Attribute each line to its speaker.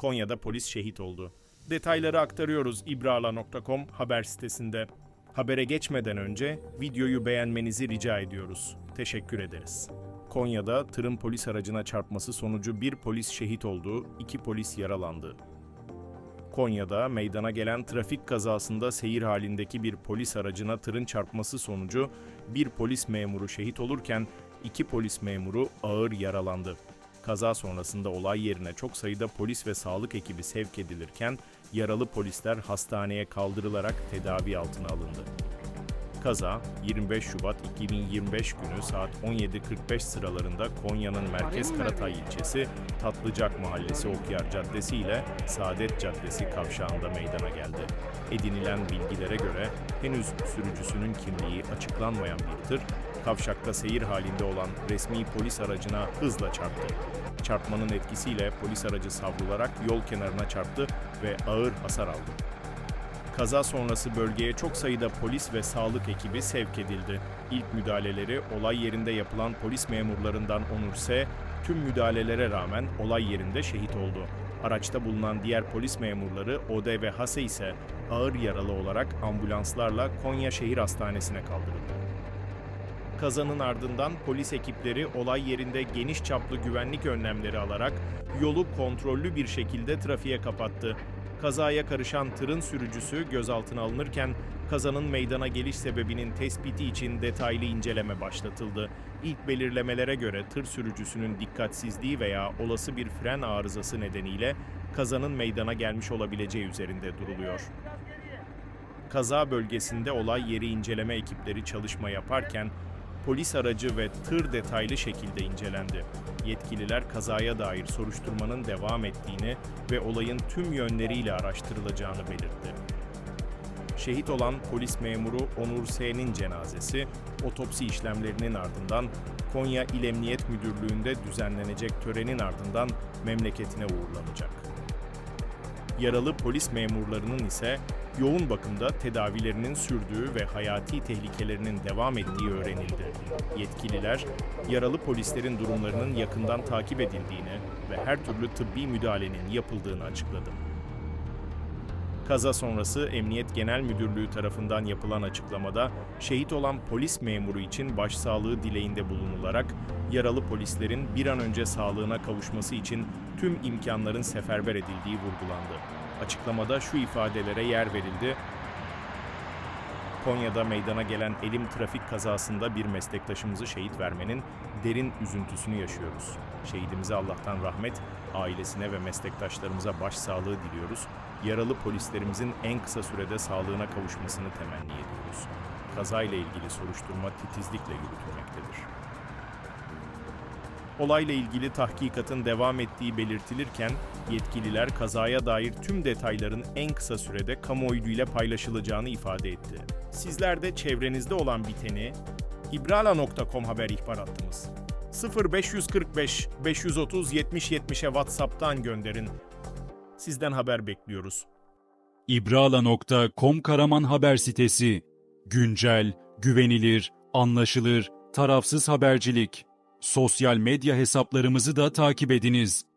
Speaker 1: Konya'da polis şehit oldu. Detayları aktarıyoruz ibrala.com haber sitesinde. Habere geçmeden önce videoyu beğenmenizi rica ediyoruz. Teşekkür ederiz. Konya'da tırın polis aracına çarpması sonucu bir polis şehit oldu, iki polis yaralandı. Konya'da meydana gelen trafik kazasında seyir halindeki bir polis aracına tırın çarpması sonucu bir polis memuru şehit olurken iki polis memuru ağır yaralandı. Kaza sonrasında olay yerine çok sayıda polis ve sağlık ekibi sevk edilirken yaralı polisler hastaneye kaldırılarak tedavi altına alındı. Kaza 25 Şubat 2025 günü saat 17.45 sıralarında Konya'nın merkez Karatay ilçesi Tatlıcak Mahallesi Okyar Caddesi ile Saadet Caddesi kavşağında meydana geldi. Edinilen bilgilere göre henüz sürücüsünün kimliği açıklanmayan bir tır, kavşakta seyir halinde olan resmi polis aracına hızla çarptı. Çarpmanın etkisiyle polis aracı savrularak yol kenarına çarptı ve ağır hasar aldı. Kaza sonrası bölgeye çok sayıda polis ve sağlık ekibi sevk edildi. İlk müdahaleleri olay yerinde yapılan polis memurlarından Onur S. tüm müdahalelere rağmen olay yerinde şehit oldu. Araçta bulunan diğer polis memurları Ode ve Hase ise ağır yaralı olarak ambulanslarla Konya Şehir Hastanesi'ne kaldırıldı. Kazanın ardından polis ekipleri olay yerinde geniş çaplı güvenlik önlemleri alarak yolu kontrollü bir şekilde trafiğe kapattı. Kazaya karışan tırın sürücüsü gözaltına alınırken kazanın meydana geliş sebebinin tespiti için detaylı inceleme başlatıldı. İlk belirlemelere göre tır sürücüsünün dikkatsizliği veya olası bir fren arızası nedeniyle kazanın meydana gelmiş olabileceği üzerinde duruluyor. Kaza bölgesinde olay yeri inceleme ekipleri çalışma yaparken polis aracı ve tır detaylı şekilde incelendi. Yetkililer kazaya dair soruşturmanın devam ettiğini ve olayın tüm yönleriyle araştırılacağını belirtti. Şehit olan polis memuru Onur S.'nin cenazesi otopsi işlemlerinin ardından Konya İl Emniyet Müdürlüğü'nde düzenlenecek törenin ardından memleketine uğurlanacak. Yaralı polis memurlarının ise yoğun bakımda tedavilerinin sürdüğü ve hayati tehlikelerinin devam ettiği öğrenildi. Yetkililer, yaralı polislerin durumlarının yakından takip edildiğini ve her türlü tıbbi müdahalenin yapıldığını açıkladı. Kaza sonrası Emniyet Genel Müdürlüğü tarafından yapılan açıklamada şehit olan polis memuru için başsağlığı dileğinde bulunularak yaralı polislerin bir an önce sağlığına kavuşması için tüm imkanların seferber edildiği vurgulandı. Açıklamada şu ifadelere yer verildi. Konya'da meydana gelen elim trafik kazasında bir meslektaşımızı şehit vermenin derin üzüntüsünü yaşıyoruz. Şehidimize Allah'tan rahmet, ailesine ve meslektaşlarımıza başsağlığı diliyoruz. Yaralı polislerimizin en kısa sürede sağlığına kavuşmasını temenni ediyoruz. Kazayla ilgili soruşturma titizlikle yürütülmektedir. Olayla ilgili tahkikatın devam ettiği belirtilirken, yetkililer kazaya dair tüm detayların en kısa sürede kamuoyuyla paylaşılacağını ifade etti. Sizler de çevrenizde olan biteni ibrala.com haber ihbar hattımız 0545 530 70 70'e WhatsApp'tan gönderin. Sizden haber bekliyoruz.
Speaker 2: İbrala.com Karaman haber sitesi. Güncel, güvenilir, anlaşılır, tarafsız habercilik. Sosyal medya hesaplarımızı da takip ediniz.